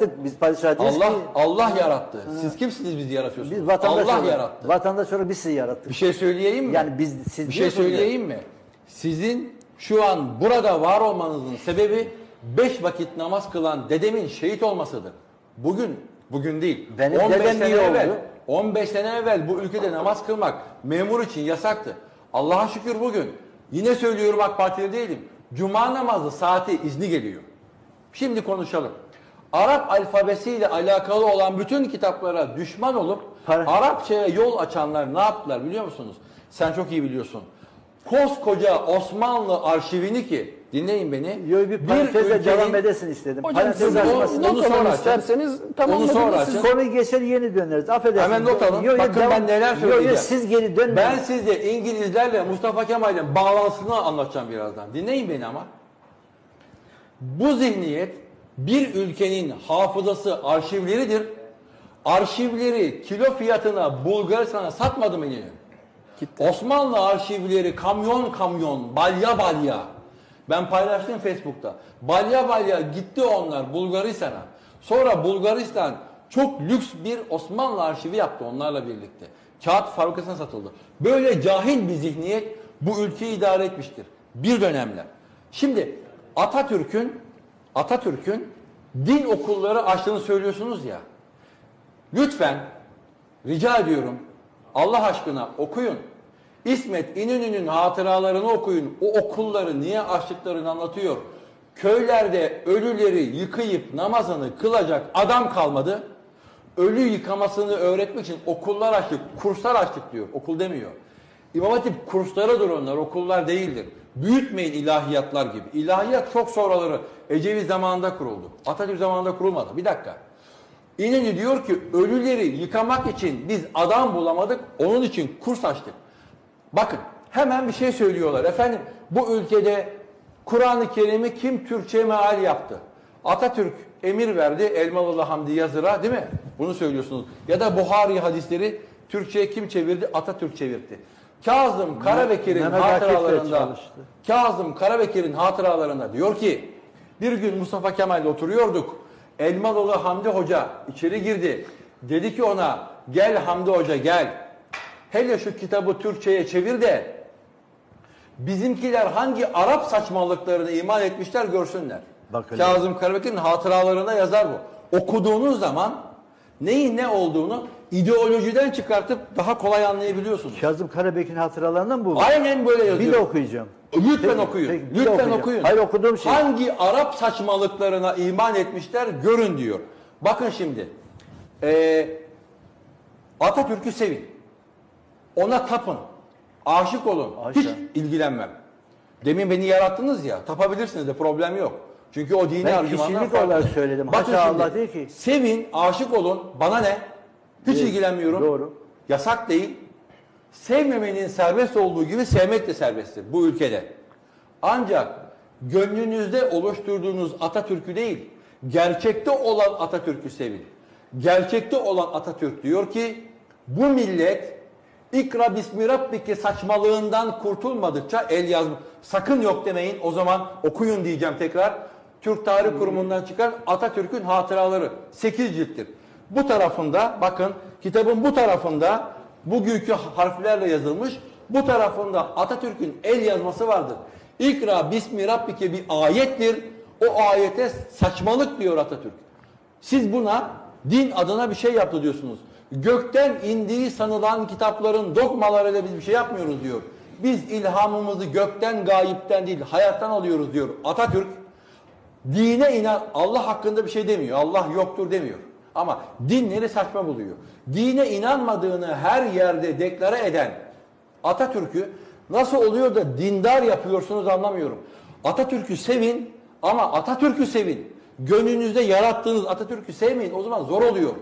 yarattık. Biz padişah değiliz Allah ki. Allah yarattı. Siz kimsiniz bizi yaratıyorsunuz? Biz vatandaş Allah olarak- yarattı. Vatandaş olarak biz sizi yarattık. Bir şey söyleyeyim mi? Yani biz siz bir şey diyorsunuz ya. söyleyeyim mi? Sizin şu an burada var olmanızın sebebi beş vakit namaz kılan dedemin şehit olmasıdır. Bugün, bugün değil. Benim 15 dedem sene niye evvel, oldu? 15 sene evvel bu ülkede namaz kılmak memur için yasaktı. Allah'a şükür bugün. Yine söylüyorum AK Partili değilim. Cuma namazı saati izni geliyor. Şimdi konuşalım. Arap alfabesiyle alakalı olan bütün kitaplara düşman olup Para- Arapçaya yol açanlar ne yaptılar biliyor musunuz? Sen çok iyi biliyorsun. Koskoca Osmanlı arşivini ki dinleyin beni. Yo, bir parantezle ülkenin- devam edesin istedim. Hocam Parantez siz açmasın. onu- onu, onu sonra isterseniz Onu tamamladınız. sonra açın. Konuyu geçer yeni döneriz. Affedersiniz. Hemen not alın. Yo, yo, Bakın devam- ben neler Yo, söyleyeceğim. yo, siz geri dönmeyin. Ben size İngilizlerle Mustafa Kemal'in bağlantısını anlatacağım birazdan. Dinleyin beni ama. Bu zihniyet bir ülkenin hafızası arşivleridir. Arşivleri kilo fiyatına Bulgaristan'a satmadı mı yine? Osmanlı arşivleri kamyon kamyon, balya balya. Ben paylaştım Facebook'ta. Balya balya gitti onlar Bulgaristan'a. Sonra Bulgaristan çok lüks bir Osmanlı arşivi yaptı onlarla birlikte. Kağıt fabrikasına satıldı. Böyle cahil bir zihniyet bu ülkeyi idare etmiştir. Bir dönemler. Şimdi Atatürk'ün Atatürk'ün din okulları açtığını söylüyorsunuz ya. Lütfen rica ediyorum Allah aşkına okuyun. İsmet İnönü'nün hatıralarını okuyun. O okulları niye açtıklarını anlatıyor. Köylerde ölüleri yıkayıp namazını kılacak adam kalmadı. Ölü yıkamasını öğretmek için okullar açtık, kurslar açtık diyor. Okul demiyor. İmam Hatip kurslarıdır onlar, okullar değildir. Büyütmeyin ilahiyatlar gibi. İlahiyat çok sonraları Ecevit zamanında kuruldu. Atatürk zamanında kurulmadı. Bir dakika. İnönü diyor ki ölüleri yıkamak için biz adam bulamadık, onun için kurs açtık. Bakın hemen bir şey söylüyorlar. Efendim bu ülkede Kur'an-ı Kerim'i kim Türkçe meal yaptı? Atatürk emir verdi Elmalılı Hamdi Yazır'a değil mi? Bunu söylüyorsunuz. Ya da Buhari hadisleri Türkçe'ye kim çevirdi? Atatürk çevirdi. Kazım Karabekir'in Mehmet Akif de hatıralarında çalıştı. Kazım Karabekir'in hatıralarında diyor ki bir gün Mustafa Kemal'le oturuyorduk. Elmalılı Hamdi Hoca içeri girdi. Dedi ki ona gel Hamdi Hoca gel. Hele şu kitabı Türkçe'ye çevir de bizimkiler hangi Arap saçmalıklarını iman etmişler görsünler. Bak. Kazım Karabekir'in hatıralarında yazar bu. Okuduğunuz zaman neyin ne olduğunu ideolojiden çıkartıp daha kolay anlayabiliyorsunuz. Kazım Karabek'in hatıralarından mı bu? Aynen böyle yazıyor. Bir de okuyacağım. Lütfen Peki, okuyun. peki, Lütfen okuyacağım. okuyun. Hayır, okuduğum şey. Hangi Arap saçmalıklarına iman etmişler görün diyor. Bakın şimdi. Ee, Atatürk'ü sevin. Ona tapın. Aşık olun. Haşa. Hiç ilgilenmem. Demin beni yarattınız ya. Tapabilirsiniz de problem yok. Çünkü o dini Ben argümanlar kişilik farklı. olarak söyledim. Bakın Haşa şimdi, Allah değil ki. Sevin, aşık olun. Bana ne? Hiç Evet, ilgilenmiyorum. doğru. Yasak değil. Sevmemenin serbest olduğu gibi sevmek de serbesttir bu ülkede. Ancak gönlünüzde oluşturduğunuz Atatürk'ü değil, gerçekte olan Atatürk'ü sevin. Gerçekte olan Atatürk diyor ki bu millet ikra bismi rabbike saçmalığından kurtulmadıkça el yazma. Sakın yok demeyin o zaman okuyun diyeceğim tekrar. Türk Tarih Kurumu'ndan çıkan Atatürk'ün hatıraları 8 cilttir. Bu tarafında bakın kitabın bu tarafında bugünkü harflerle yazılmış. Bu tarafında Atatürk'ün el yazması vardır. İkra bismi rabbike bir ayettir. O ayete saçmalık diyor Atatürk. Siz buna din adına bir şey yaptı diyorsunuz. Gökten indiği sanılan kitapların dogmalarıyla biz bir şey yapmıyoruz diyor. Biz ilhamımızı gökten gayipten değil hayattan alıyoruz diyor Atatürk. Dine inan Allah hakkında bir şey demiyor. Allah yoktur demiyor. Ama dinleri saçma buluyor. Dine inanmadığını her yerde deklare eden Atatürk'ü nasıl oluyor da dindar yapıyorsunuz anlamıyorum. Atatürk'ü sevin ama Atatürk'ü sevin. Gönlünüzde yarattığınız Atatürk'ü sevmeyin o zaman zor oluyor.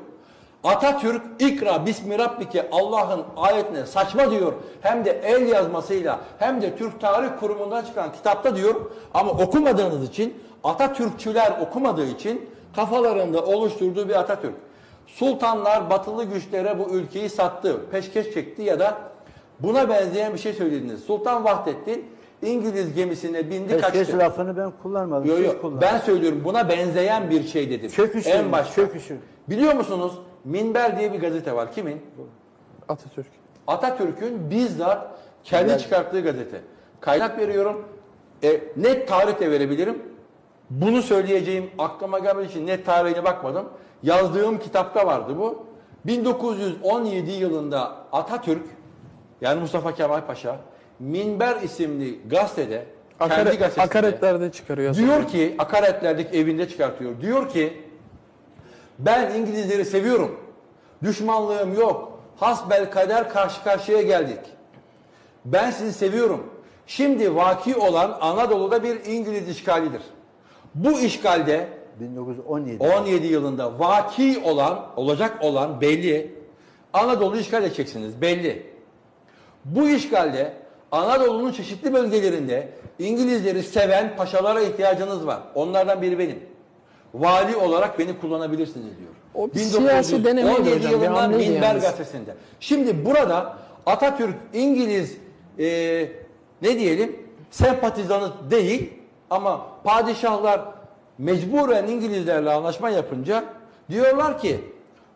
Atatürk ikra bismi rabbike Allah'ın ayetine saçma diyor. Hem de el yazmasıyla hem de Türk Tarih Kurumu'ndan çıkan kitapta diyor. Ama okumadığınız için Atatürkçüler okumadığı için kafalarında oluşturduğu bir Atatürk. Sultanlar batılı güçlere bu ülkeyi sattı, peşkeş çekti ya da buna benzeyen bir şey söylediniz. Sultan Vahdettin İngiliz gemisine bindi Peşkeş kaçtı. lafını ben kullanmadım. Yo, yo, ben söylüyorum buna benzeyen bir şey dedim. Çöküşü, en başta. çöküşü. Biliyor musunuz? Minber diye bir gazete var. Kimin? Atatürk. Atatürk'ün bizzat kendi Güzel. çıkarttığı gazete. Kaynak veriyorum. E, net tarih de verebilirim. Bunu söyleyeceğim aklıma gelmediği için net tarihine bakmadım. Yazdığım kitapta vardı bu. 1917 yılında Atatürk yani Mustafa Kemal Paşa Minber isimli gazetede kendi Akaret, gazetesinde akaretlerde çıkarıyor. Diyor ki akaretlerdeki evinde çıkartıyor. Diyor ki ben İngilizleri seviyorum. Düşmanlığım yok. Hasbel kader karşı karşıya geldik. Ben sizi seviyorum. Şimdi vaki olan Anadolu'da bir İngiliz işgalidir. Bu işgalde 1917. 17 yılında vaki olan, olacak olan belli. Anadolu işgal edeceksiniz belli. Bu işgalde Anadolu'nun çeşitli bölgelerinde İngilizleri seven paşalara ihtiyacınız var. Onlardan biri benim. Vali olarak beni kullanabilirsiniz diyor. O bir siyasi denemeydi 17 hocam, bir yılından Minber yalnız. gazetesinde. Şimdi burada Atatürk İngiliz e, ne diyelim sempatizanı değil ama padişahlar mecburen İngilizlerle anlaşma yapınca diyorlar ki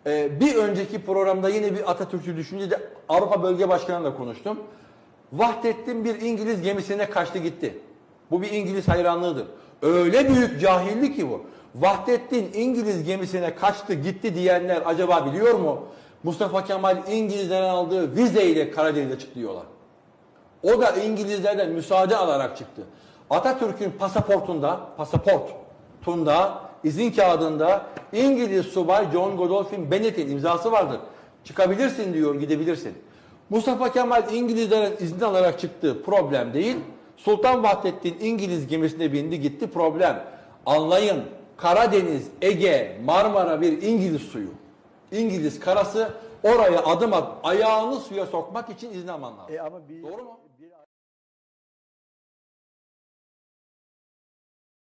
e, bir önceki programda yine bir Atatürkçü düşüncede Avrupa Bölge Başkanı'yla konuştum. Vahdettin bir İngiliz gemisine kaçtı gitti. Bu bir İngiliz hayranlığıdır. Öyle büyük cahillik ki bu. Vahdettin İngiliz gemisine kaçtı gitti diyenler acaba biliyor mu? Mustafa Kemal İngilizlerden aldığı vizeyle Karadeniz'e çıktı diyorlar. O da İngilizlerden müsaade alarak çıktı. Atatürk'ün pasaportunda, pasaportunda, izin kağıdında İngiliz subay John Godolphin Bennett'in imzası vardır. Çıkabilirsin diyor, gidebilirsin. Mustafa Kemal İngilizlerden izin alarak çıktı, problem değil. Sultan Vahdettin İngiliz gemisine bindi, gitti, problem. Anlayın, Karadeniz, Ege, Marmara bir İngiliz suyu. İngiliz karası oraya adım at, ayağını suya sokmak için izin alman lazım. E ama bir, Doğru mu?